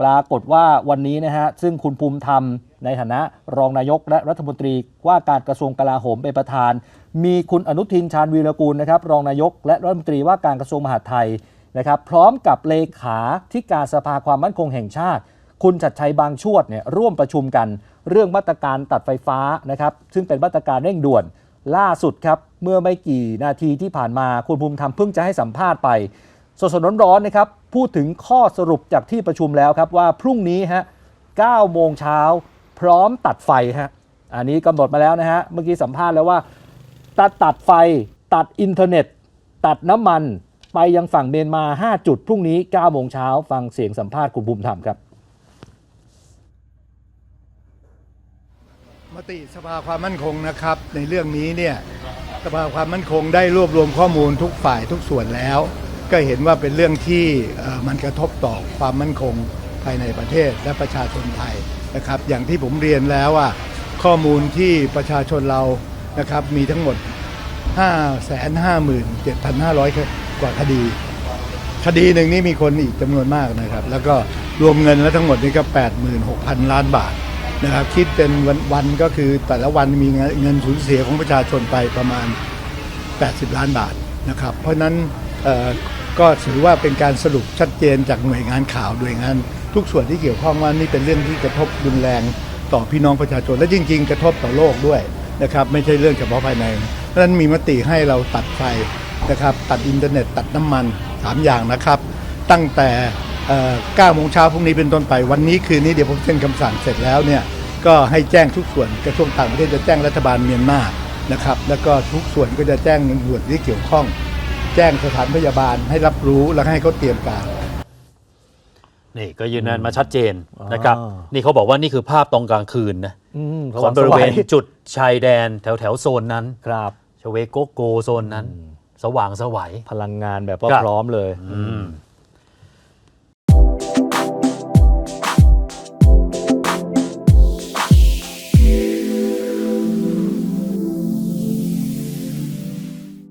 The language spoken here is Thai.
ปรากฏว่าวันนี้นะฮะซึ่งคุณภูมิธรรมในฐานะรองนายกและรัฐมนตรีว่าการกระทรวงกลาโหมเป็นประธาน มีคุณอนุทินชาญวีรกูลนะครับรองนายกและรัฐมนตรีว่าการกระทรวงมหาดไทยนะครับพร้อมกับเลขาที่การสภาความมั่นคงแห่งชาติ คุณชัดชัยบางชวดเนี่ยร่วมประชุมกัน เรื่องมาตรการตัดไฟฟ้านะครับซึ่งเป็นมาตรการเร่งด่วน ล่าสุดครับเมื่อไม่กี่นาทีที่ผ่านมาคุณภูมิธรรมเพิ่งจะให้สัมภาษณ์ไป สดๆร้อนๆนะครับพูดถึงข้อสรุปจากที่ประชุมแล้วครับว่าพรุ่งนี้ฮะ9โมงเช้าพร้อมตัดไฟฮะอันนี้กำหนดมาแล้วนะฮะเมื่อกี้สัมภาษณ์แล้วว่าตัดตัดไฟตัดอินเทอร์เน็ต ตัดน้ำมันไปยังฝั่งเมียนมา 5 จุด พรุ่งนี้ 9 โมงเช้าฟังเสียงสัมภาษณ์คุณภูมิธรรมครับ มติสภาความมั่นคงนะครับ ในเรื่องนี้เนี่ยสภาความมั่นคงได้รวบรวมข้อมูลทุกฝ่ายทุกส่วนแล้ว ก็เห็นว่าเป็นเรื่องที่มันกระทบต่อความมั่นคงภายในประเทศและประชาชนไทยนะครับ อย่างที่ผมเรียนแล้วว่าข้อมูลที่ประชาชนเรานะครับมีทั้งหมด 557,500 กว่าคดี คดีหนึ่งนี่มีคนอีกจำนวนมากนะครับ แล้วก็รวมเงินแล้วทั้งหมดนี่ก็ 86,000 ล้านบาทนะครับคิดเป็นวันวันก็คือแต่ละวันมีเงินสูญเสียของประชาชนไปประมาณ 80 ล้านบาทนะครับ เพราะนั้น ก็ถือว่าเป็นการสรุปชัดเจนจากหน่วยงานข่าวหน่วยงาน ทุกส่วนที่เกี่ยวข้องว่านี่เป็นเรื่องที่กระทบรุนแรงต่อพี่น้องประชาชน และจริง ๆ กระทบต่อโลกด้วยนะครับไม่ใช่เรื่องเฉพาะภายในเพราะนั้นมีมติให้เราตัดไฟนะครับตัดอินเทอร์เน็ต ตัดน้ำมัน 3 อย่างนะครับ ตั้งแต่เอ่อ9โมงเช้าพรุ่งนี้เป็นต้นไปวันนี้คืนนี้เดี๋ยวผมเซ็นคำสั่งเสร็จแล้วเนี่ยก็ให้แจ้งทุกส่วนกระทรวงต่างประเทศจะแจ้งรัฐบาลเมียนมานะครับแล้วก็ทุกส่วนก็จะแจ้งหน่วยที่เกี่ยวข้อง แจ้งสถานพยาบาลให้รับรู้แล้วให้เขาเตรียมการ นี่ก็ยืนยันมาชัดเจนนะครับอ่านี่เขาบอกว่านี่คือภาพตอนกลางคืนนะอืมของบริเวณจุดชายแดนแถวแถวๆโซนนั้นครับชเวโกโกโซนนั้น สว่างสวัยพลังงานแบบว่าครับพร้อมเลยอืม